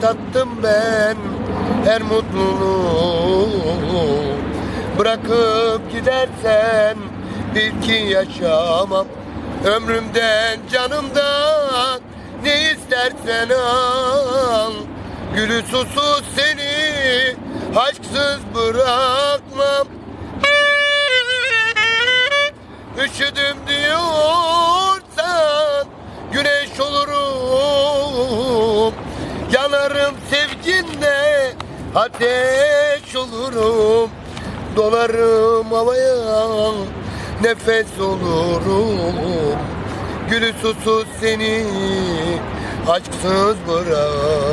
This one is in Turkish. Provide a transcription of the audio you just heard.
tattım ben her mutluluğu. Bırakıp gidersen bil ki yaşamam. Ömrümden canımdan ne istersen al. Gülü susuz seni aşksız bırakmam. Üşüdüm diyorsan ateş olurum Dolarım havaya nefes olurum. Gülü susuz seni aşksız bırakmam